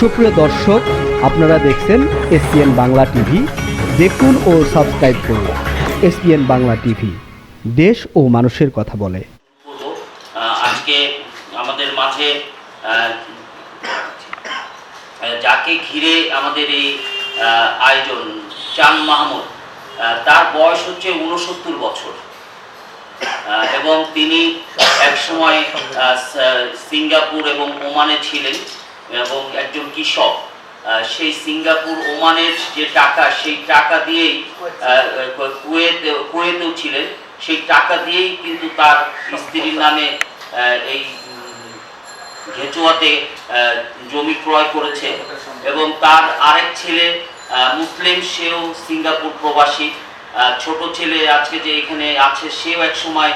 সুপ্রিয় দর্শক, আপনারা দেখছেন এসপিএন বাংলা টিভি। দেখুন ও সাবস্ক্রাইব করুন এসপিএন বাংলা টিভি। দেশ ও মানুষের কথা বলে। আজকে আমাদের মাঝে যাকে ঘিরে আমাদের এই আয়োজন চান মাহমুদ তার বয়স হচ্ছে উনসত্তর বছর। এবং তিনি একসময় সিঙ্গাপুর এবং ওমানে ছিলেন। এবং একজন কৃষক সেই সিঙ্গাপুর ওমানের যে টাকা সেই টাকা দিয়েই কুয়েত কুয়েতেও ছিলেন সেই টাকা দিয়েই কিন্তু তার স্ত্রীর নামে এই ঘেচুয়াতে জমি ক্রয় করেছে। এবং তার আরেক ছেলে মুসলিম সেও সিঙ্গাপুর প্রবাসী। আহ, ছোট ছেলে আজকে যে এখানে আছে সেও এক সময়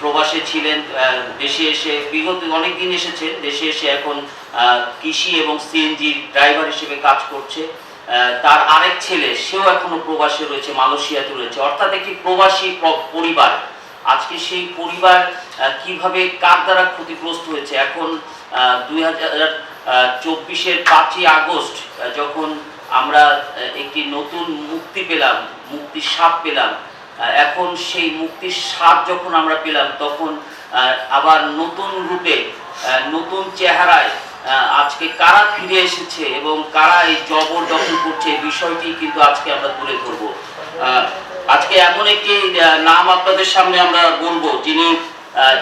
প্রবাসে ছিলেন দেশে এসে বিগত অনেক দিন এসেছে, দেশে এসে এখন কৃষি এবং সিএনজি ড্রাইভার হিসেবে কাজ করছে। তার আরেক ছেলে, সেও এখনও প্রবাসে রয়েছে, মালয়েশিয়াতে রয়েছে। অর্থাৎ একটি প্রবাসী পরিবার। আজকে সেই পরিবার কীভাবে কার দ্বারা ক্ষতিগ্রস্ত হয়েছে? এখন দুই হাজার চব্বিশের পাঁচই আগস্ট যখন আমরা একটি নতুন মুক্তি পেলাম, মুক্তির স্বাদ পেলাম এখন সেই মুক্তির স্বাদ যখন আমরা পেলাম, তখন আবার নতুন রূপে নতুন চেহারায় আজকে কারা ফিরে এসেছে এবং কারা এই জবর দখল করছে বিষয়টি কিন্তু আজকে আমরা তুলে ধরবো। আজকে এমন একটি নাম আপনাদের সামনে আমরা বলব, যিনি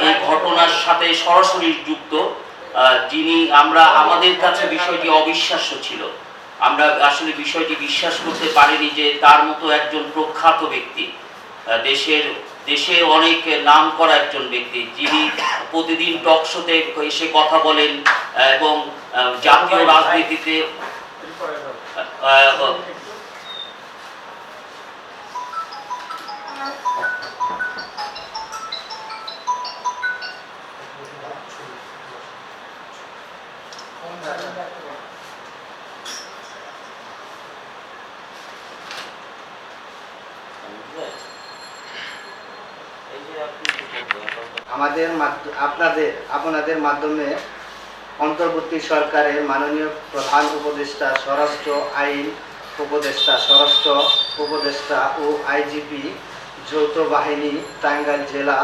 এই ঘটনার সাথে সরাসরি যুক্ত যিনি আমরা আমাদের কাছে বিষয়টি অবিশ্বাস্য ছিল। আমরা আসলে বিষয়টি বিশ্বাস করতে পারিনি যে তার মতো একজন প্রখ্যাত ব্যক্তি। দেশের দেশের অনেক নাম করা একজন ব্যক্তি, যিনি প্রতিদিন টক শোতে এসে কথা বলেন এবং জাতীয় রাজনীতিতে আমাদের আপনাদের আপনাদের মাধ্যমে অন্তর্বর্তী সরকারের মাননীয় প্রধান উপদেষ্টা, স্বরাষ্ট্র আইন উপদেষ্টা, স্বরাষ্ট্র উপদেষ্টা ও আইজিপি, যৌথ বাহিনী, টাঙ্গাইল জেলা,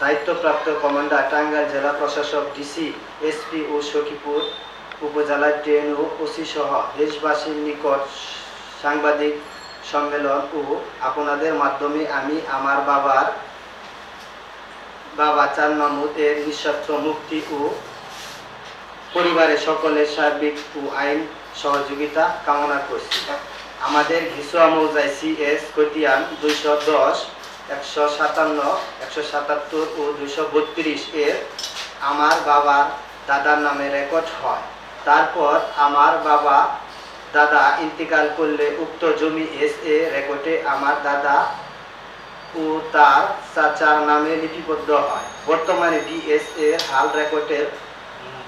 দায়িত্বপ্রাপ্ত কমান্ডার, টাঙ্গাইল জেলা প্রশাসক, ডিসি, এসপি ও সখীপুর উপজেলার ট্রেন ও ওসি সহ দেশবাসীর নিকট সাংবাদিক সম্মেলন ও আপনাদের মাধ্যমে আমি, আমার বাবার বাবা চান মাহমুদ এর নিঃস্বার্থ মুক্তি ও পরিবারের সকলের সার্বিক ও আইন সহযোগিতা কামনা করছি। আমাদের ঘিসুয়া মৌজায় সি এস কতিয়ান দুইশো দশ, একশো সাতান্ন, একশো সাতাত্তর ও দুইশো বত্রিশ এর আমার বাবার দাদার নামে রেকর্ড হয়। তারপর আমার বাবা দাদা ইন্তিকাল করলে উক্ত জমি এস এ রেকর্ডে আমার দাদা ও তার চাচার নামে লিপিবদ্ধ হয়। বর্তমানে ডিএসএ হাল রেকর্ডের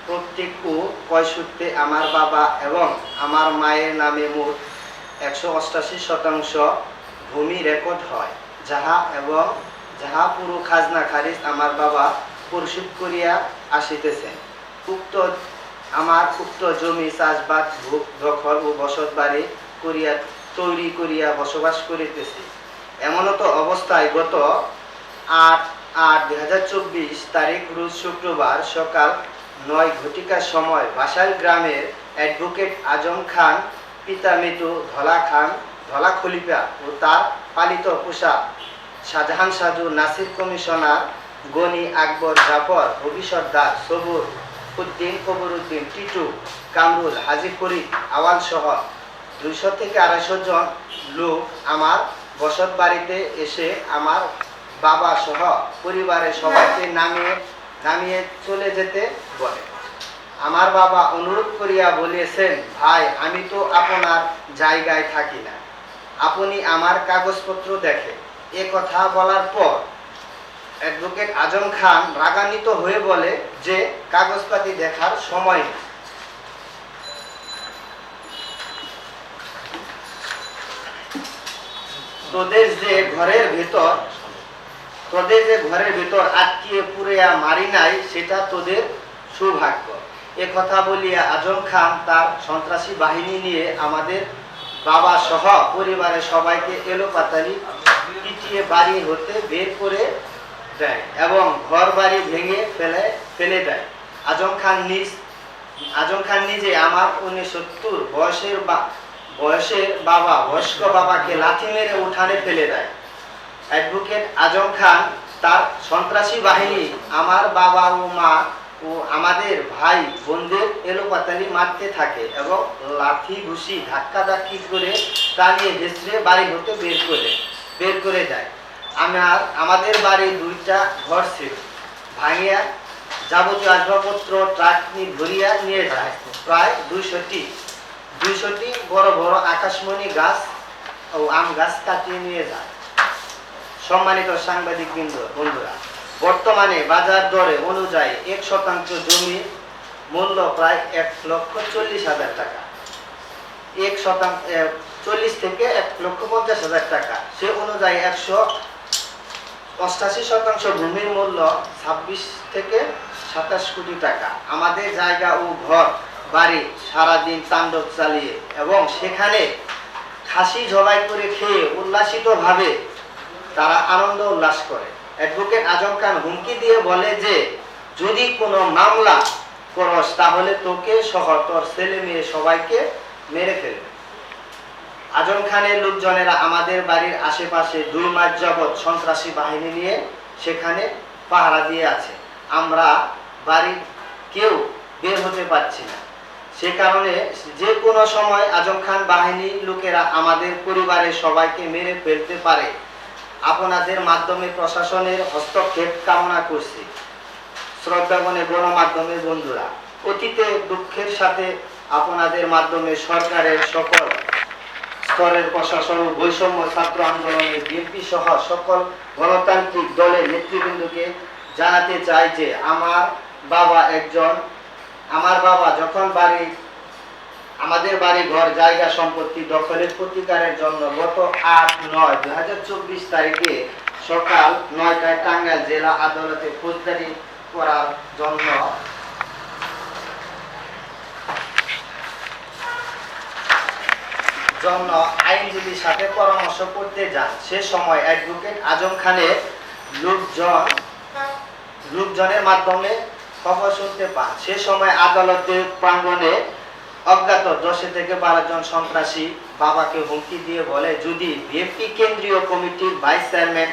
প্রত্যেক ও পঁয়ষট্টি আমার বাবা এবং আমার মায়ের নামে মোট একশো অষ্টাশি শতাংশ ভূমি রেকর্ড হয়, যাহা এবং যাহা পুরো খাজনা খারিজ আমার বাবা পরিশোধ করিয়া আসিতেছেন। উক্ত আমার উক্ত জমি চাষবাদ ভূ- দখল ও বসত বাড়ি করিয়া তৈরি করিয়া বসবাস করিতেছি। এমনত অবস্থায় গত আট আট দুই হাজার চব্বিশ তারিখ রোজ শুক্রবার সকাল নয় ঘটিকার সময় বাসাইল গ্রামের অ্যাডভোকেট আজম খান, পিতা মৃত্যু ধলা খান, ধলা খলিফা ও তার পালিত পোষা শাহজাহান সাজু, নাসির কমিশনার গনি আকবর জাফর, ভবিষ্যৎ দাস, সবুর উদ্দিন কবরুদ্দিন টিটু, কামরুল, হাজি ফরিদ, আওয়াল সহ দুইশো থেকে আড়াইশো জন লোক আমার বসত বাড়িতে এসে আমার বাবা সহ পরিবারের সবাইকে নামিয়ে নামিয়ে চলে যেতে বলে। আমার বাবা অনুরোধ করিয়া বলিয়েছেন, ভাই, আমি তো আপনার জায়গায় থাকি না। আপনি আমার কাগজপত্র দেখে এ কথা বলার পর অ্যাডভোকেট আজম খান রাগান্বিত হয়ে বলে যে, কাগজপাতি দেখার সময় তোদের যে ঘরের ভেতর তোদের যে ঘরের ভেতর আটকিয়ে পুড়িয়া মারি নাই, সেটা তোদের সৌভাগ্য। এ কথা বলিয়া আজম খান তার সন্ত্রাসী বাহিনী নিয়ে আমাদের বাবা সহ পরিবারের সবাইকে এলোপাতালি পিটিয়ে বাড়ি হতে বের করে দেয় এবং ঘর বাড়ি ভেঙে ফেলে ফেলে দেয়। আজম খান নিজ, আজম খান নিজে আমার উনিশত্তর বয়সের বা বয়সের বাবা, বয়স্ক বাবাকে লাথি মেরে উঠানে ফেলে দেয়। অ্যাডভোকেট আজম খান, তার সন্ত্রাসী বাহিনী আমার বাবা ও মা ও আমাদের ভাই বোনদের এলোপাতালি মারতে থাকে এবং লাঠি ঘুষি ধাক্কা ধাক্কি করে টানিয়ে হেসড়ে বাড়ি হতে বের করে বের করে দেয়। আমার আমাদের বাড়ি দুইটা ঘর ছিল। ভাঙিয়া যাবতীয় আসবাবপত্র, ট্রাক নিয়ে ভরিয়া নিয়ে যায়। প্রায় দুইশোটি দুইশোটি বড় বড় আকাশমণি গাছ ও আম গাছ কাটিয়ে নিয়ে যায়। সম্মানিত সাংবাদিক বন্ধুরা, বর্তমানে বাজার দরে অনুযায়ী এক শতাংশ জমি মূল্য প্রায় এক লক্ষ চল্লিশ হাজার টাকা। এক শতাংশ চল্লিশ থেকে এক লক্ষ পঞ্চাশ হাজার টাকা। সে অনুযায়ী একশো অষ্টাশি শতাংশ ভূমির মূল্য ছাব্বিশ থেকে সাতাশ কোটি টাকা। আমাদের জায়গা ও ঘর বাড়ি সারাদিন তাণ্ডব চালিয়ে এবং সেখানে খাসি জবাই করে খেয়ে উল্লাসিতভাবে তারা আনন্দ উল্লাস করে। অ্যাডভোকেট আজম খান হুমকি দিয়ে বলে যে, যদি কোনো মামলা করস, তাহলে তোকে সহ তোর ছেলে মেয়ে সবাইকে মেরে ফেলবে। আজম খানের লোকজনেরা আমাদের বাড়ির আশেপাশে দুই মাস যাবৎ সন্ত্রাসী বাহিনী নিয়ে সেখানে পাহারা দিয়ে আছে। আমরা বাড়ির কেউ বের হতে পারছি না। সে কারণে যে কোনো সময় আজম খান বাহিনীর লোকেরা আমাদের পরিবারের সবাইকে মেরে ফেলতে পারে। আপনাদের মাধ্যমে প্রশাসনের হস্তক্ষেপ কামনা করছি। শ্রদ্ধাগণে গণমাধ্যমের বন্ধুরা, অতীতে দুঃখের সাথে আপনাদের মাধ্যমে সরকারের সকল স্তরের প্রশাসন ও বৈষম্য ছাত্র আন্দোলনের বিএনপি সহ সকল গণতান্ত্রিক দলের নেতৃবৃন্দকে জানাতে চাই যে আমার বাবা একজন আমার বাবা যখন বাড়ি, আমাদের বাড়ি ঘর জায়গা সম্পত্তি দখলের প্রতিকারের জন্য গত আট নয় দুই হাজার চব্বিশ তারিখে সকাল নয়টায় টাঙ্গাইল জেলা আদালতে ফৌজদারি করার জন্য জন্য আইনজীবীর সাথে পরামর্শ করতে যান। সে সময় অ্যাডভোকেট আজম খানের লোকজন, লোকজনের মাধ্যমে খবর শুনতে পান। সে সময় আদালতের প্রাঙ্গণে অজ্ঞাত দশে থেকে বারো জন সন্ত্রাসী বাবাকে হুমকি দিয়ে বলে, যদি বিএনপি কেন্দ্রীয় কমিটির ভাইস চেয়ারম্যান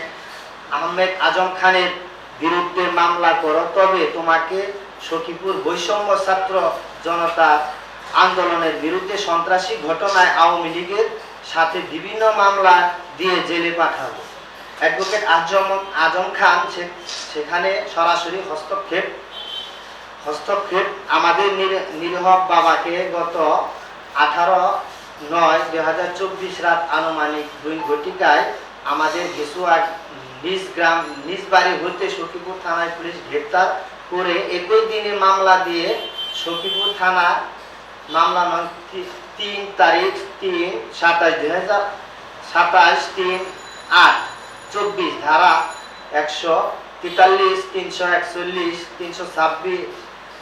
আহমেদ আজম খানের বিরুদ্ধে মামলা করো, তবে তোমাকে সখীপুর বৈষম্য ছাত্র জনতা আন্দোলনের বিরুদ্ধে সন্ত্রাসী ঘটনায় আওয়ামী লীগের সাথে বিভিন্ন মামলা দিয়ে জেলে পাঠাবো। অ্যাডভোকেট আজম আজম খান সেখানে সরাসরি হস্তক্ষেপ হস্তক্ষেপ আমাদের নির- নিরীহ বাবাকে গত আঠারো নয় দুই হাজার চব্বিশ রাত আনুমানিক দুই ঘটিকায় আমাদের ঘেসুয়া নিজ গ্রাম, নিজ বাড়ি হতে সখীপুর থানায় পুলিশ গ্রেপ্তার করে একই দিনে মামলা দিয়ে সখীপুর থানা মামলা নং তিন তারিখ তিন সাতাশ দুই হাজার সাতাশ তিন আট চব্বিশ ধারা একশো তেতাল্লিশ, তিনশো একচল্লিশ, তিনশো ছাব্বিশ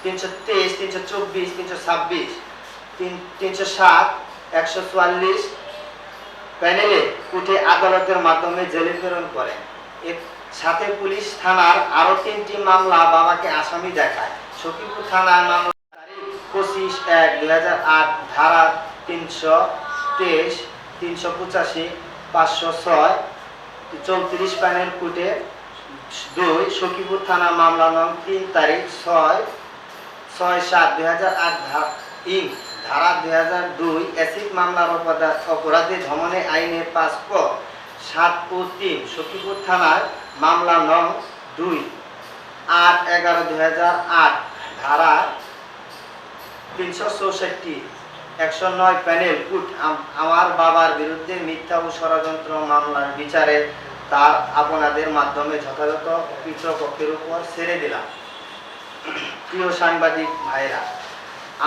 তিনশো তেইশ, তিনশো চব্বিশ, তিনশো ছাব্বিশ, তিন তিনশো সাত একশো চুয়াল্লিশ। প্যানেলে উঠে আদালতের মাধ্যমে জেলে প্রেরণ করেন এর সাথে পুলিশ থানার আরও তিনটি মামলা বাবাকে আসামি দেখায়। সখীপুর থানার মামলা পঁচিশ এক দুই হাজার আট, ধারা তিনশো তেইশ, তিনশো পঁচাশি, পাঁচশো ছয়, চৌত্রিশ প্যানেল কুটে দুই, সখীপুর থানা মামলা নং তিন তারিখ ছয় ছয় সাত দুই হাজার আট ইং ধারা দুই হাজার দুই অ্যাসিড মামলার অপরাধ অপরাধে ধমনে আইনের সাত তিন থানার নং দুই আট এগারো হাজার আট ধারা তিনশো চৌষট্টি একশো নয় প্যানেল আমার বাবার বিরুদ্ধে মিথ্যা ও ষড়যন্ত্র মামলার বিচারে তার আপনাদের মাধ্যমে যথাযথ পিতৃপক্ষের উপর ছেড়ে দিলাম। প্রিয় সাংবাদিক ভাইরা,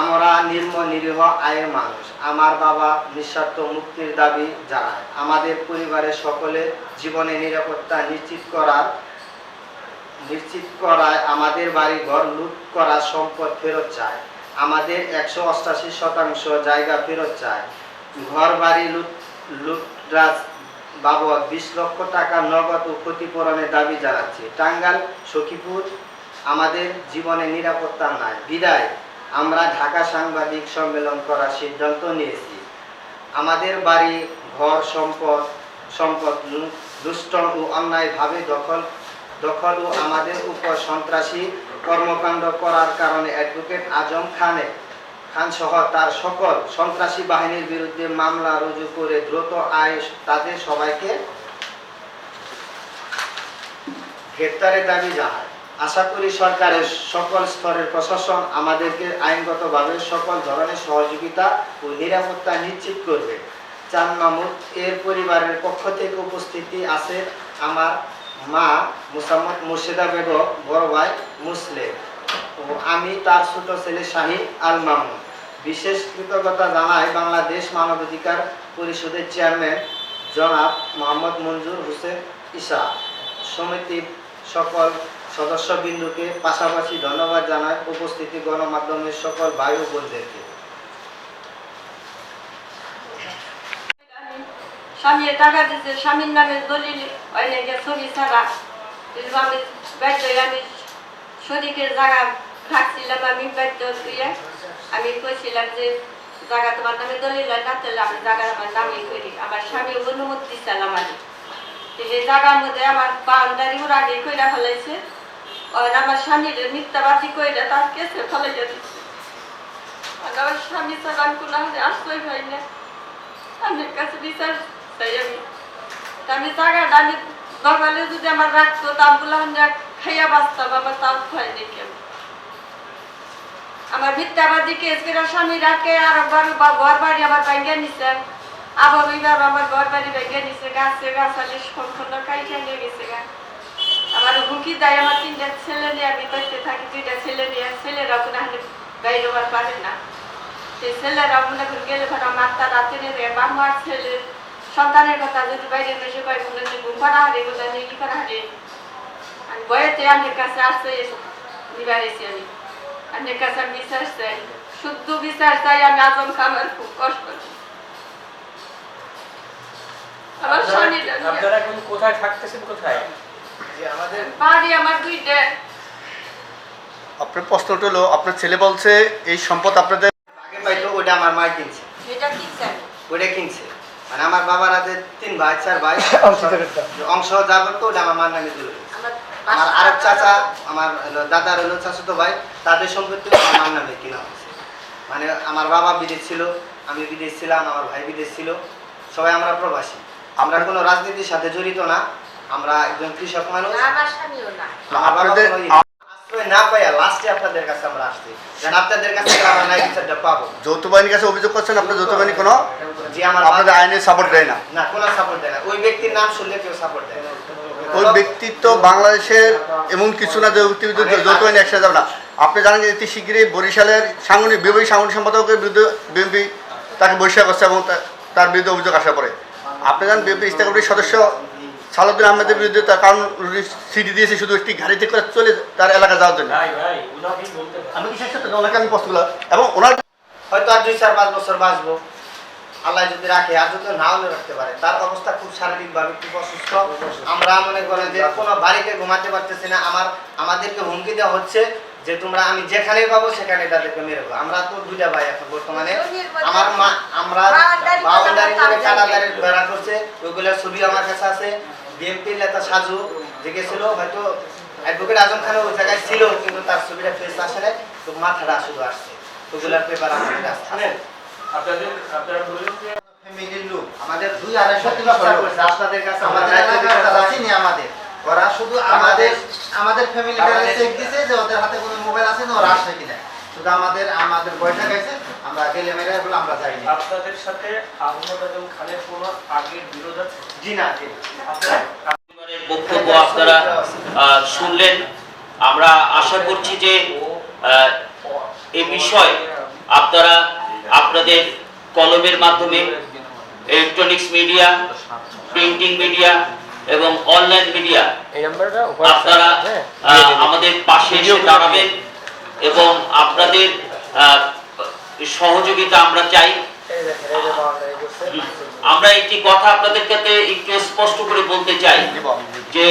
আমরা নির্ম নিরীহ আয়ের মানুষ। আমার বাবা নিঃস্বার্থ মুক্তির দাবি জানায়। আমাদের পরিবারের সকলের জীবনে নিরাপত্তা নিশ্চিত করার নিশ্চিত করায় আমাদের বাড়ি ঘর লুট করা সম্পদ ফেরত চায়। আমাদের একশো অষ্টাশি শতাংশ জায়গা ফেরত চায়। ঘর বাড়ি লুট লুটরাজ বাবদ বিশ লক্ষ টাকা নগদ ও ক্ষতিপূরণের দাবি জানাচ্ছে। টাঙ্গাল সখীপুর আমাদের জীবনে নিরাপত্তা নাই। বিদায়, আমরা ঢাকা সাংবাদিক সম্মেলন করার সিদ্ধান্ত নিয়েছি। আমাদের বাড়ি, ঘর, সম্পদ সম্পদ দুষ্ট ও অন্যায়ভাবে দখল দখল ও আমাদের উপর সন্ত্রাসী কর্মকাণ্ড করার কারণে অ্যাডভোকেট আজম খানে খান সহ তার সকল সন্ত্রাসী বাহিনীর বিরুদ্ধে মামলা রুজু করে দ্রুত আয় তাদের সবাইকে গ্রেপ্তারের দাবি জানায়। আশা করি সরকারের সকল স্তরের প্রশাসন আমাদেরকে আইনগতভাবে সকল ধরনের সহযোগিতা ও নিরাপত্তা নিশ্চিত করবে। চান মামুদ এর পরিবারের পক্ষ থেকে উপস্থিতি আছে আমার মা মুসাম্মদ মুর্শিদা বেগম, বড় ভাই মুসলিম ও আমি তার ছোট ছেলে শাহিদ আল মামুন। বিশেষ কৃতজ্ঞতা জানাই বাংলাদেশ মানবাধিকার পরিষদের চেয়ারম্যান জনাব মোহাম্মদ মঞ্জুর হোসেন ইসা সমিতির সকল সদস্যবৃন্দকে পাশাপাশি ধন্যবাদ জানাই উপস্থিতি গণমাধ্যমের সকল ভাই ও টাকা দিচ্ছে স্বামীর নামে দলিল ছবি ছাড়া আমি আমি জায়গা আমি হয়ে আমি কইছিলাম যে জায়গা তোমার নামে দলিল না, তাহলে আমি জায়গা আমার নামে করি। আমার স্বামী অনুমতি দিচ্ছিল আমার। এই জায়গার মধ্যে আমার বাউন্ডারি ওর আগে কইরা ফেলাইছে। আর আমার স্বামীর মিথ্যাবাদী কইরা তার কেসে ফেলাইয়া দিচ্ছে আর আমার স্বামী ছাড়া আমি কোনো আশ্রয় পাই না। আমার কাছে বিচার চাই আমি। আমি জায়গাটা আমি নর্মালি যদি আমার রাখতো বললাম যে খাইয়া বাঁচতাম, আমার তাও হয় আমি আমার মিথ্যাবাদী কেস করে স্বামী রাখে, আর বা ঘর বাড়ি আমার ব্যাঙ্গে নিছে। আবার এবার আমার ঘর বাড়ি ব্যাঙ্গে নিছে, গাছে গাছালি সম্পূর্ণ কাইটা নিয়ে গেছে গা। আমার হুমকি দেয় আমার তিনটা ছেলে নিয়ে আমি করতে থাকি দুইটা ছেলে নিয়ে ছেলেরা কোনো বাইরে হওয়ার পারে না। সেই ছেলেরা মনে করে গেলে ধরো আমার তার রাতে নেবে বা আমার ছেলে সন্তানের কথা যদি বাইরে বসে কয় মনে হয় ঘুম করা হারে বলে নিয়ে কি করা হারে? আমি বয়েতে আমার কাছে আসছে নিবার এসে আমি। আমার কাছে আমি বিশ্বাস চাই শুদ্ধ বিশ্বাস চাই আমি আজম খামার খুব কষ্ট আপনারা এখন কোথায় থাকতেছেন কোথায়? যে আমাদের বাড়ি আমার দুইটা। আপনার প্রশ্নটা হলো আপনার ছেলে বলছে এই সম্পদ আপনাদের আগে পাইতো ওটা আমার মা কিনছে। এটা কি চাই ওটা কিনছে। মানে আমার বাবার হাতে তিন ভাই চার ভাই। অংশ করতো ওটা আমার মার নামে দিয়েছে। আমার আমার আরেক চাচা আমার দাদার হলো চাচাতো ভাই তাদের সম্পত্তি আমার মার নামে কিনা হয়েছে। মানে আমার বাবা বিদেশ ছিল আমি বিদেশ ছিলাম আমার ভাই বিদেশ ছিল। সবাই আমরা প্রবাসী। আমরা কোনো রাজনীতির সাথে জড়িত না। আমরা একজন কৃষক মানুষ। আপনাদের আশ্রয় না পাইয়া লাস্টে আপনাদের কাছে আমরা আসছি। যেন আপনাদের কাছে আমরা ন্যায় বিচারটা পাবো। যৌথ বাহিনীর কাছে অভিযোগ করছেন আপনার যৌথ বাহিনী কোনো যে আমার আপনাদের আইনের সাপোর্ট দেয় না। না কোনো সাপোর্ট দেয় না। ওই ব্যক্তির নাম শুনলে কেউ সাপোর্ট দেয় না। ওই ব্যক্তিত্ব বাংলাদেশের এমন কিছু না যে ব্যক্তি যৌথ বাহিনী একসাথে যাবে না। আপনি জানেন যে অতি শীঘ্রই বরিশালের সাংগঠনিক বিভাগী সাংগঠনিক সম্পাদকের বিরুদ্ধে বিএনপি তাকে বহিষ্কার করছে এবং তার বিরুদ্ধে অভিযোগ আসা পড়ে আপনি জানেন বিএনপি ইস্তা সদস্য সালাউদ্দিন আহমেদের বিরুদ্ধে তার কারণ সিটি দিয়েছে শুধু একটি গাড়িতে করে চলে তার এলাকা যাওয়ার জন্য। ভাই ভাই উনাকেই বলতে পারেন। আমি কি শেষ করতে ওনাকে আমি প্রশ্ন করলাম এবং ওনার হয়তো আর দুই চার পাঁচ বছর বাঁচবো। আল্লাহ যদি রাখে আর যদি নাও রাখতে পারে তার অবস্থা খুব শারীরিকভাবে খুব অসুস্থ। আমরা মনে করেন যে কোনো বাড়িতে ঘুমাতে পারতেছি না। আমার আমাদেরকে হুমকি দেওয়া হচ্ছে যে তোমরা আমি যেখানে পাবো সেখানে তাদেরকে মেরে দেবো আমরা তো দুইটা ভাই এখন বর্তমানে। আমার মা আমরা বাউন্ডারি করে কাটাদারি বেড়া করছে ওইগুলোর ছবি আমার কাছে আছে। বিএনপির নেতা সাজু যে গেছিল হয়তো অ্যাডভোকেট আজম খান ওই জায়গায় ছিল কিন্তু তার ছবিটা ফেস আসে নাই তো মাথাটা শুধু আসছে। ওগুলার পেপার আমাদের কাছে আছে। আপনাদের আপনারা বললেন ফ্যামিলির লোক আমাদের দুই আড়াইশো তিনশো করছে আপনাদের কাছে আমাদের ওরা শুধু আমাদের আমাদের চেক দিছে যে ওদের হাতে কোনো মোবাইল আছে না ওরা কিনা। শুধু আমাদের আমাদের বয়টা গেছে আমরা গেলে মেরে বলে আমরা যাইনি আপনাদের সাথে আহমদ আজম খানের কোনো আগের বিরোধ আছে? জি না জি বক্তব্য আপনারা শুনলেন। আমরা আশা করছি যে এ বিষয়ে আপনারা আপনাদের কলমের মাধ্যমে ইলেকট্রনিক্স মিডিয়া প্রিন্টিং মিডিয়া এবং অনলাইন মিডিয়া আপনারা আমাদের পাশে এসে দাঁড়াবেন এবং আপনাদের আহ, সহযোগিতা আমরা চাই। আমরা একটি কথা আপনাদের কাছে একটু স্পষ্ট করে বলতে চাই, যে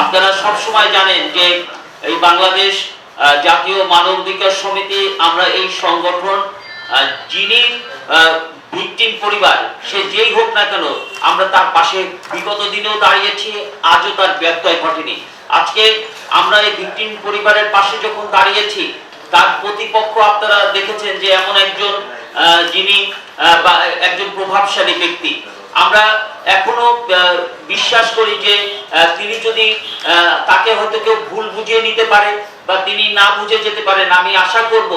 আপনারা সব সময় জানেন যে এই বাংলাদেশ জাতীয় সমিতি, আমরা এই সংগঠন যিনি ভিকটিম পরিবার, সে যেই হোক না কেন, আমরা তার পাশে বিগত দিনেও দাঁড়িয়েছি, আজও তার ব্যত্যয় ঘটেনি। আজকে আমরা এই ভিকটিম পরিবারের পাশে যখন দাঁড়িয়েছি তার প্রতিপক্ষ আপনারা দেখেছেন যে এমন একজন যিনি বা একজন প্রভাবশালী ব্যক্তি। আমরা এখনও বিশ্বাস করি যে তিনি যদি তাকে হয়তো কেউ ভুল বুঝিয়ে নিতে পারে বা তিনি না বুঝে যেতে পারেন আমি আশা করব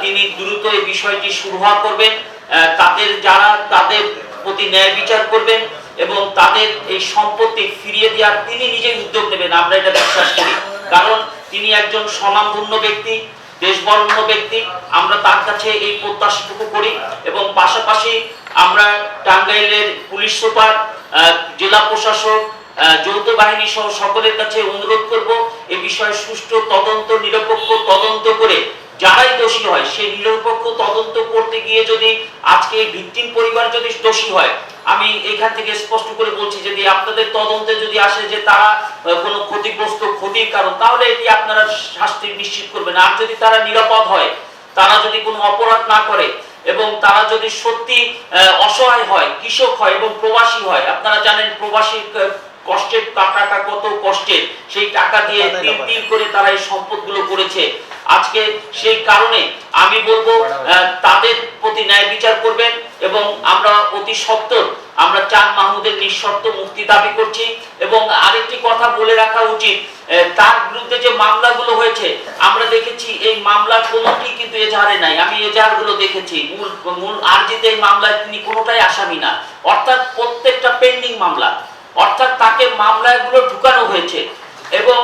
তিনি দ্রুত এই বিষয়টি সুরাহা করবেন আহ, তাদের যারা তাদের প্রতি ন্যায় বিচার করবেন এবং তাদের এই সম্পত্তি ফিরিয়ে দেওয়ার তিনি নিজেই উদ্যোগ নেবেন আমরা এটা বিশ্বাস করি। কারণ তিনি একজন সমানধন্য ব্যক্তি দেশবরণ্য ব্যক্তি, আমরা তার কাছে এই প্রত্যাশাটুকু করি এবং পাশাপাশি আমরা টাঙ্গাইলের পুলিশ সুপার জেলা প্রশাসক যৌথ বাহিনী সহ সকলের কাছে অনুরোধ করব এ বিষয়ে সুষ্ঠু তদন্ত, নিরপেক্ষ তদন্ত করে যারাই দোষী হয় সেই নিরপেক্ষ তদন্ত করতে গিয়ে যদি আজকে এই পরিবার যদি দোষী হয়, আমি এখান থেকে স্পষ্ট করে বলছি যদি আপনাদের তদন্তে যদি আসে যে তারা কোনো ক্ষতিগ্রস্ত ক্ষতির কারণ, তাহলে এটি আপনারা শাস্তি নিশ্চিত করবেন। আর যদি তারা নিরাপদ হয়, তারা যদি কোনো অপরাধ না করে এবং তারা যদি সত্যি অসহায় হয়, কৃষক হয় এবং প্রবাসী হয়, আপনারা জানেন প্রবাসী কষ্টের টাকাটা কত কষ্টের সেই টাকা দিয়ে তিল তিল করে তারা এই সম্পদগুলো করেছে। আজকে সেই কারণে আমি বলব তাদের প্রতি ন্যায় বিচার করবেন এবং আমরা অতি সত্বর আমরা চাঁদ মাহমুদের নিঃশর্ত মুক্তি দাবি করছি। এবং আরেকটি কথা বলে রাখা উচিত তার বিরুদ্ধে যে মামলাগুলো হয়েছে আমরা দেখেছি এই মামলার কোনোটি কিন্তু এজাহারে নাই। আমি এজাহারগুলো দেখেছি। মূল মূল আর্জিতে এই মামলায় তিনি কোনোটাই আসামি না। অর্থাৎ প্রত্যেকটা পেন্ডিং মামলা। অর্থাৎ তাকে মামলাগুলো ঢুকানো হয়েছে। এবং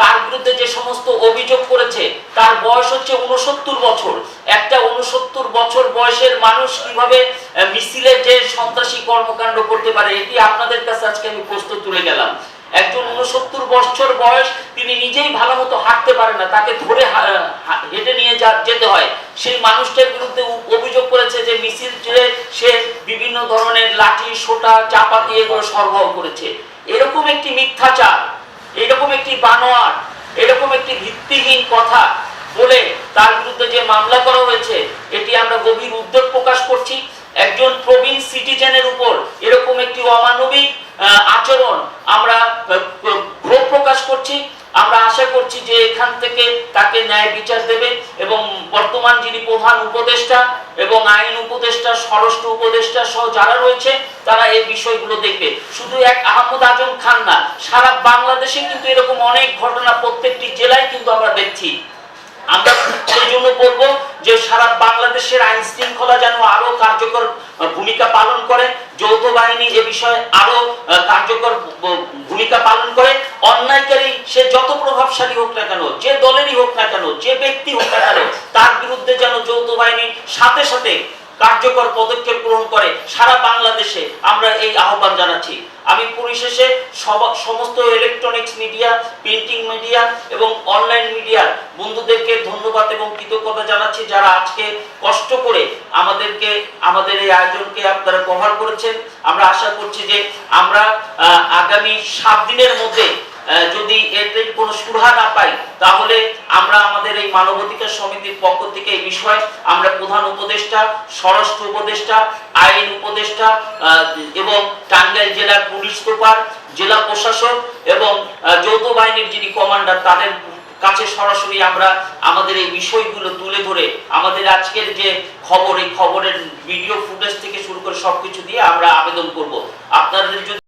তার বিরুদ্ধে যে সমস্ত অভিযোগ করেছে, তার বয়স হচ্ছে উনসত্তর বছর। একটা উনসত্তর বছর বয়সের মানুষ কীভাবে মিছিলে যে সন্ত্রাসী কর্মকাণ্ড করতে পারে, এটি আপনাদের কাছে আজকে আমি প্রস্তুত তুলে গেলাম। একজন উনসত্তর বছর বয়স, তিনি নিজেই ভালো মতো হাঁটতে পারে না, তাকে ধরে হেঁটে নিয়ে যেতে হয়। সেই মানুষটার বিরুদ্ধে অভিযোগ করেছে যে মিছিল সে বিভিন্ন ধরনের লাঠি, সোটা চাপাতি এগুলো সরবরাহ করেছে। এরকম একটি মিথ্যাচার, এরকম একটি বানোয়ার এরকম একটি ভিত্তিহীন কথা বলে তার বিরুদ্ধে যে মামলা করা হয়েছে, এটি আমরা গভীর উদ্বেগ প্রকাশ করছি। একজন প্রবীণ সিটিজেনের উপর এরকম একটি অমানবিক আচরণ আমরা ক্ষোভ প্রকাশ করছি। আমরা আশা করছি যে এখান থেকে তাকে ন্যায় বিচার দেবে এবং বর্তমান যিনি প্রধান উপদেষ্টা এবং আইন উপদেষ্টা, স্বরাষ্ট্র উপদেষ্টা সহ যারা রয়েছে, তারা এই বিষয়গুলো দেখবে। শুধু এক আহমদ আজম খান না, সারা বাংলাদেশে কিন্তু এরকম অনেক ঘটনা প্রত্যেকটি জেলায় কিন্তু আমরা দেখছি। আমরা সেই জন্য বলব যে সারা বাংলাদেশের আইন শৃঙ্খলা যেন আরও কার্যকর ভূমিকা পালন করে যৌথ বাহিনী এ বিষয়ে আরও কার্যকর ভূমিকা পালন করে, অন্যায়কারী সে যত প্রভাবশালী হোক না কেন, যে দলেরই হোক না কেন, যে ব্যক্তি হোক না কেন, তার বিরুদ্ধে যেন যৌথ বাহিনীর সাথে সাথে কার্যকর পদক্ষেপ গ্রহণ করে, সারা বাংলাদেশে আমরা এই আহ্বান জানাচ্ছি। আমি পরিশেষে সমস্ত ইলেকট্রনিক্স মিডিয়া প্রিন্টিং মিডিয়া এবং অনলাইন মিডিয়ার বন্ধুদেরকে ধন্যবাদ এবং কৃতজ্ঞতা জানাচ্ছি যারা আজকে কষ্ট করে আমাদেরকে, আমাদের এই আয়োজনকে আপনারা কভার করেছেন। আমরা আশা করছি যে আমরা আগামী সাত দিনের মধ্যে যদি এতে কোনো সুরাহা না পাই, তাহলে আমরা আমাদের এই মানবাধিকার সমিতির পক্ষ থেকে এই বিষয়ে আমরা প্রধান উপদেষ্টা, স্বরাষ্ট্র উপদেষ্টা, আইন উপদেষ্টা এবং টাঙ্গাইল জেলার পুলিশ সুপার, জেলা প্রশাসক এবং যৌথ বাহিনীর যিনি কমান্ডার, তাদের কাছে সরাসরি আমরা আমাদের এই বিষয়গুলো তুলে ধরে আমাদের আজকের যে খবর, এই খবরের ভিডিও ফুটেজ থেকে শুরু করে সবকিছু দিয়ে আমরা আবেদন করব। আপনাদের যদি